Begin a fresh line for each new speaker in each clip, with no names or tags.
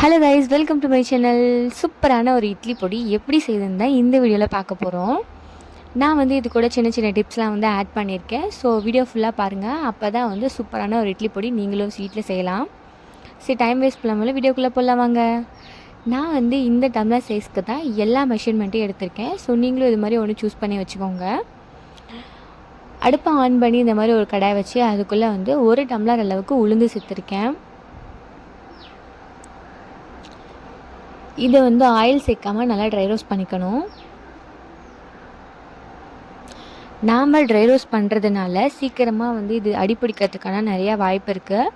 Hello guys welcome to my channel சூப்பரான ஒரு இட்லி பொடி. எப்படி செய்யுதுன்னு தான் இந்த வீடியோவில் பார்க்க போகிறோம் நான் வந்து இது கூட சின்ன சின்ன டிப்ஸ்லாம் வந்து ஆட் பண்ணியிருக்கேன். ஸோ வீடியோ ஃபுல்லாக பாருங்கள் அப்போ தான் வந்து சூப்பரான ஒரு இட்லி பொடி நீங்களும் வீட்டில் செய்யலாம். சரி டைம் வேஸ்ட் பண்ணாமல் வீடியோக்குள்ளே போடலாம் வாங்க. நான் வந்து இந்த டம்ளர் சைஸ்க்கு தான் எல்லா மெஷர்மெண்ட்டையும் எடுத்திருக்கேன். ஸோ நீங்களும் இது மாதிரி ஒன்று சூஸ் பண்ணி வச்சுக்கோங்க. அடுப்பை ஆன் பண்ணி இந்த மாதிரி ஒரு கடாய் வச்சு அதுக்குள்ளே வந்து ஒரு டம்ளர் அளவுக்கு உளுந்து சேர்த்துருக்கேன். இதை வந்து ஆயில் சேர்க்காமல் நல்லா ட்ரை ரோஸ்ட் பண்ணிக்கணும். நாம் ட்ரை ரோஸ்ட் பண்ணுறதுனால சீக்கிரமாக வந்து இது அடிப்பிடிக்கிறதுக்கான நிறையா வாய்ப்பு இருக்குது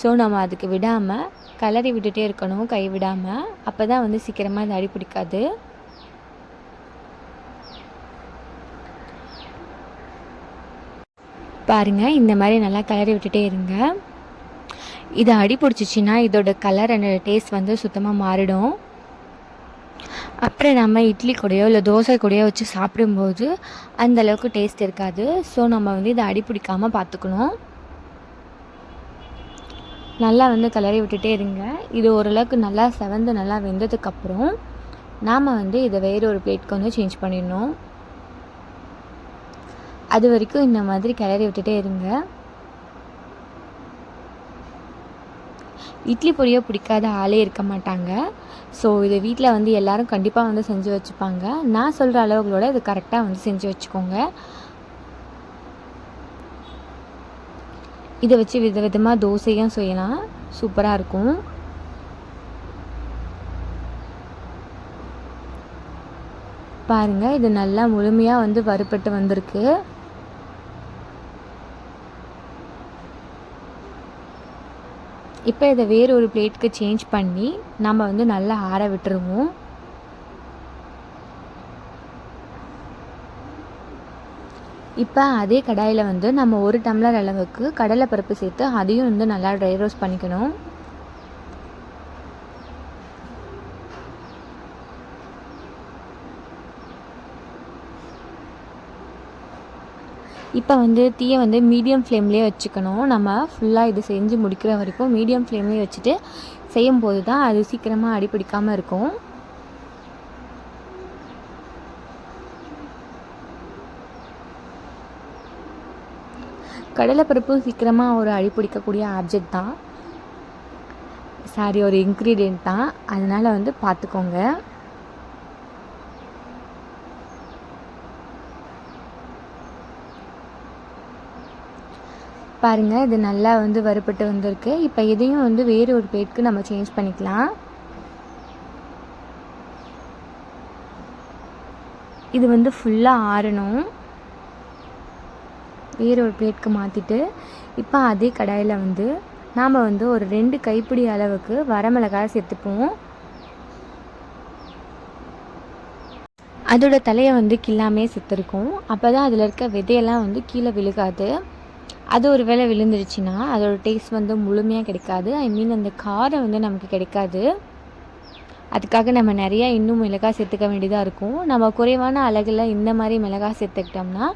ஸோ நம்ம அதுக்கு விடாமல் கலரி விட்டுகிட்டே இருக்கணும் கை விடாமல் அப்போ தான் வந்து சீக்கிரமாக இது அடிப்பிடிக்காது பாருங்கள் இந்த மாதிரி நல்லா கலரி விட்டுட்டே இருங்க. இது அடி பிடிச்சிச்சின்னா இதோட கலர் அண்ட் டேஸ்ட் வந்து சுத்தமாக மாறிடும். அப்புறம் நம்ம இட்லி கூடயோ இல்லை தோசை கூடயோ வச்சு சாப்பிடும்போது அந்த அளவுக்கு டேஸ்ட் இருக்காது. ஸோ நம்ம வந்து இதை அடி பிடிக்காமல் பார்த்துக்கணும் நல்லா வந்து கிளறி விட்டுட்டே இருங்க. இது ஓரளவுக்கு நல்லா செவந்து நல்லா வெந்ததுக்கப்புறம் நாம் வந்து இதை வேறு ஒரு பிளேட்க்கு வந்து சேஞ்ச் பண்ணிடணும். அது வரைக்கும் இந்த மாதிரி கிளறி விட்டுட்டே இருங்க. இட்லி பொடியோ பிடிக்காத ஆளே இருக்க மாட்டாங்க. ஸோ இதை வீட்டில் வந்து எல்லோரும் கண்டிப்பாக வந்து செஞ்சு வச்சுப்பாங்க. நான் சொல்கிற அளவுகளோட இது கரெக்டாக வந்து செஞ்சு வச்சுக்கோங்க. இதை வச்சு வித விதமாக தோசையும் செய்யலாம். சூப்பராக இருக்கும். பாருங்கள் இது நல்லா முழுமையாக வந்து வறுப்பட்டு வந்திருக்கு. இப்போ இதை வேறு ஒரு பிளேட்க்கு சேஞ்ச் பண்ணி நம்ம வந்து நல்லா ஆற விட்டுருவோம். இப்போ அதே கடாயில் வந்து நம்ம ஒரு டம்ளர் அளவுக்கு கடலைப்பருப்பு சேர்த்து அதையும் வந்து நல்லா ட்ரை ரோஸ்ட் பண்ணிக்கணும். இப்போ வந்து தீயை வந்து மீடியம் ஃப்ளேம்லேயே வச்சுக்கணும். நம்ம ஃபுல்லாக இது செஞ்சு முடிக்கிற வரைக்கும் மீடியம் ஃப்ளேம்லேயே வச்சுட்டு செய்யும் போது தான் அது சீக்கிரமாக அடிப்பிடிக்காமல் இருக்கும். கடலைப்பருப்பு சீக்கிரமாக ஒரு அடிப்பிடிக்கக்கூடிய ஆப்ஜெக்ட் தான். சாரி ஒரு இன்க்ரீடியண்ட் தான். அதனால் வந்து பார்த்துக்கோங்க பாருங்கள் இது நல்லா வந்து வறுப்பட்டு வந்திருக்கு. இப்போ இதையும் வந்து வேறு ஒரு பிளேட்க்கு நம்ம சேஞ்ச் பண்ணிக்கலாம். இது வந்து ஃபுல்லாக ஆறணும். வேறு ஒரு பிளேட்க்கு மாற்றிட்டு இப்போ அதே கடாயில் வந்து நாம் வந்து ஒரு ரெண்டு கைப்பிடி அளவுக்கு வரமிளகாய் சேர்த்துப்போம். அதோட தலையை வந்து கில்லாமே செத்துருக்கும். அப்போ தான் அதில் இருக்க விதையெல்லாம் வந்து கீழே விழுகாது. அது ஒரு வேளை விழுந்துருச்சுன்னா அதோடய டேஸ்ட் வந்து முழுமையாக கிடைக்காது. ஐ மீன் அந்த காரம் வந்து நமக்கு கிடைக்காது. அதுக்காக நம்ம நிறையா இன்னும் மிளகாய் சேர்த்துக்க வேண்டியதாக இருக்கும். நம்ம குறைவான அழகில் இந்த மாதிரி மிளகாய் சேர்த்துக்கிட்டோம்னா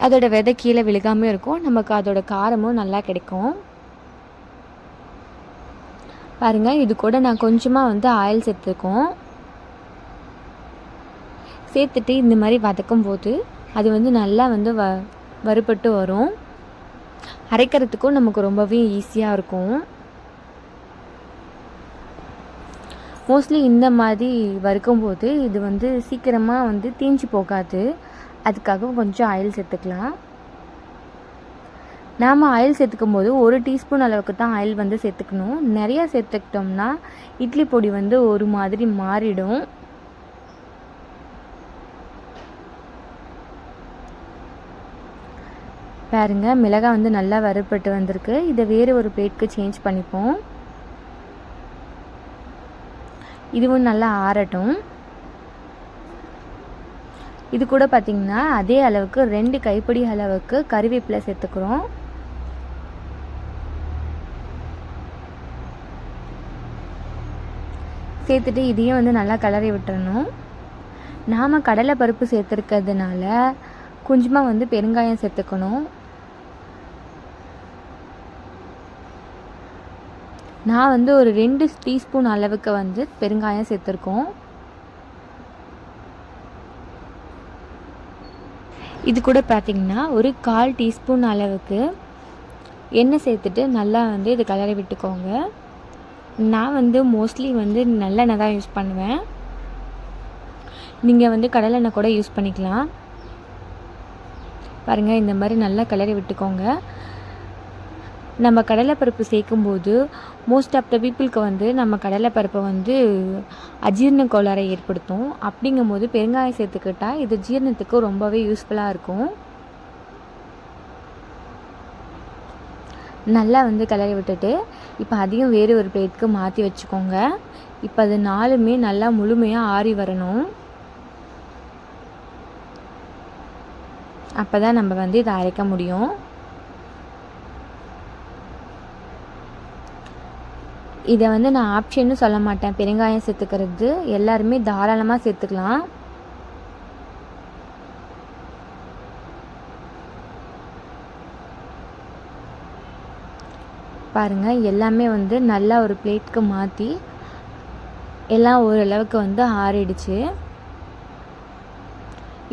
அதோட விதை கீழே விழுகாமல் இருக்கும். நமக்கு அதோட காரமும் நல்லா கிடைக்கும். பாருங்கள் இது கூட நான் கொஞ்சமாக வந்து ஆயில் சேர்த்துருக்கோம். சேர்த்துட்டு இந்த மாதிரி வதக்கும் போது அது வந்து நல்லா வந்து வ வறுபட்டு வரும். அரைக்கிறதுக்கும் நமக்கு ரொம்பவே ஈஸியாக இருக்கும். மோஸ்ட்லி இந்த மாதிரி வறுக்கும்போது இது வந்து சீக்கிரமாக வந்து தீஞ்சு போகாது. அதுக்காக கொஞ்சம் ஆயில் சேர்த்துக்கலாம். நாம் ஆயில் சேர்த்துக்கும் போது ஒரு டீஸ்பூன் அளவுக்கு தான் ஆயில் வந்து சேர்த்துக்கணும். நிறையா சேர்த்துக்கிட்டோம்னா இட்லி பொடி வந்து ஒரு மாதிரி மாறிடும். பாருங்க மிளகாய் வந்து நல்லா வறுப்பட்டு வந்திருக்கு. இதை வேறு ஒரு பிளேட்க்கு சேஞ்ச் பண்ணிப்போம். இதுவும் நல்லா ஆறட்டும். இது கூட பார்த்திங்கன்னா அதே அளவுக்கு ரெண்டு கைப்பிடி அளவுக்கு கருவேப்பிலை சேர்த்துக்கிறோம். சேர்த்துட்டு இதையும் வந்து நல்லா கலரி விட்டுறணும். நாம் கடலை பருப்பு சேர்த்துருக்கிறதுனால கொஞ்சமாக வந்து பெருங்காயம் சேர்த்துக்கணும். நான் வந்து ஒரு ரெண்டு டீஸ்பூன் அளவுக்கு வந்து பெருங்காயம் சேர்த்துருக்கோம். இது கூட பார்த்திங்கன்னா ஒரு கால் டீஸ்பூன் அளவுக்கு எண்ணெய் சேர்த்துட்டு நல்லா வந்து இது கலரி விட்டுக்கோங்க. நான் வந்து மோஸ்ட்லி வந்து நல்லெண்ணெய் தான் யூஸ் பண்ணுவேன். நீங்கள் வந்து கடலெண்ணெய் கூட யூஸ் பண்ணிக்கலாம். பாருங்கள் இந்த மாதிரி நல்லா கிளறி விட்டுக்கோங்க. நம்ம கடலைப்பருப்பு சேர்க்கும்போது மோஸ்ட் ஆஃப் த பீப்புளுக்கு வந்து நம்ம கடலைப்பருப்பை வந்து அஜீரண கோளாறை ஏற்படுத்தும். அப்படிங்கும்போது பெருங்காயம் சேர்த்துக்கிட்டால் இது ஜீரணத்துக்கு ரொம்பவே யூஸ்ஃபுல்லாக இருக்கும். நல்லா வந்து கிளறி விட்டுட்டு இப்போ அதையும் வேறு ஒரு பிளேட்க்கு மாற்றி வச்சுக்கோங்க. இப்போ அது நாலுமே நல்லா முழுமையாக ஆறி வரணும். அப்போ தான் நம்ம வந்து இதை அரைக்க முடியும். இதை வந்து நான் ஆப்ஷன்னு சொல்ல மாட்டேன். பெருங்காயம் சேர்த்துக்கிறது. எல்லாருமே தாராளமாக சேர்த்துக்கலாம். பாருங்கள் எல்லாமே வந்து நல்லா ஒரு பிளேட்க்கு மாற்றி எல்லாம் ஓரளவுக்கு வந்து ஆறிடுச்சு.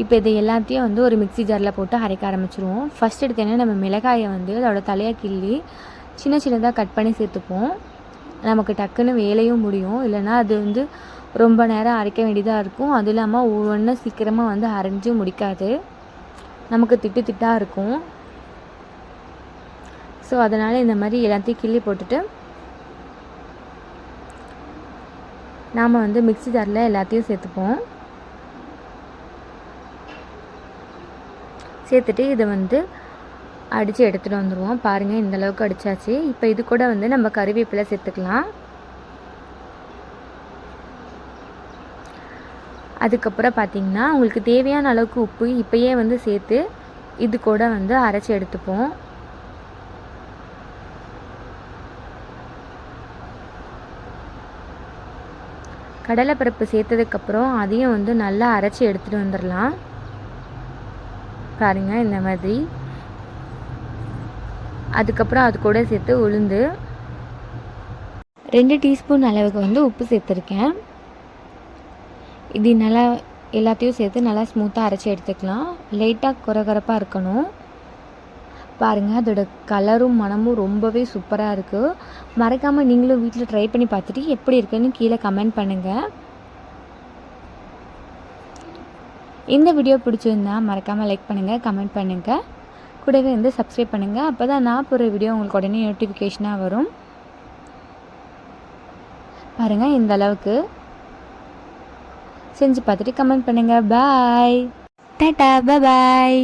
இப்போ இது எல்லாத்தையும் வந்து ஒரு மிக்சி ஜாரில் போட்டு அரைக்க ஆரம்பிச்சிருவோம். ஃபஸ்ட் எடுத்தோன்னே நம்ம மிளகாயை வந்து அதோட தலையை கிள்ளி சின்ன சின்னதாக கட் பண்ணி சேர்த்துப்போம். நமக்கு டக்குன்னு வேலையும் முடியும். இல்லைனா அது வந்து ரொம்ப நேரம் அரைக்க வேண்டியதாக இருக்கும். அதுவும் இல்லாமல் ஒவ்வொன்றும் சீக்கிரமாக வந்து அரைஞ்சு முடிக்காது. நமக்கு திட்டு திட்டாக இருக்கும். ஸோ அதனால் இந்த மாதிரி எல்லாத்தையும் கிள்ளி போட்டுட்டு நாம் வந்து மிக்சி ஜாரில் எல்லாத்தையும் சேர்த்துப்போம். சேர்த்துட்டு இதை வந்து அடித்து எடுத்துகிட்டு வந்துடுவோம் பாருங்கள் இந்தளவுக்கு அடித்தாச்சு இப்போ இது கூட வந்து நம்ம கருவேப்பிலை சேர்த்துக்கலாம். அதுக்கப்புறம் பார்த்திங்கன்னா உங்களுக்கு தேவையான அளவுக்கு உப்பு இப்போயே வந்து சேர்த்து இது கூட வந்து அரைச்சி எடுத்துப்போம். கடலைப்பருப்பு சேர்த்ததுக்கப்புறம் அதையும் வந்து நல்லா அரைச்சி எடுத்துகிட்டு வந்துடலாம் பாருங்கள் இந்த மாதிரி. அதுக்கப்புறம் அது கூட சேர்த்து உளுந்து. ரெண்டு டீஸ்பூன் அளவுக்கு வந்து உப்பு சேர்த்துருக்கேன். இது நல்லா எல்லாத்தையும் சேர்த்து நல்லா ஸ்மூத்தாக அரைச்சி எடுத்துக்கலாம். லைட்டாக குறகுறப்பாக இருக்கணும். பாருங்கள் அதோட கலரும் மனமும் ரொம்பவே சூப்பராக இருக்குது மறக்காமல் நீங்களும் வீட்டில் ட்ரை பண்ணி பார்த்துட்டு எப்படி இருக்குன்னு கீழே கமெண்ட் பண்ணுங்கள் இந்த வீடியோ பிடிச்சிருந்தா மறக்காமல் லைக் பண்ணுங்கள் கமெண்ட் பண்ணுங்கள் கூடவே வந்து சப்ஸ்கிரைப் பண்ணுங்கள் அப்போ தான் நான் போகிற வீடியோ உங்களுக்கு உடனே நோட்டிஃபிகேஷனாக வரும். பாருங்கள் இந்த அளவுக்கு. செஞ்சு பார்த்துட்டு கமெண்ட் பண்ணுங்கள் பாய் டாட்டா பாய்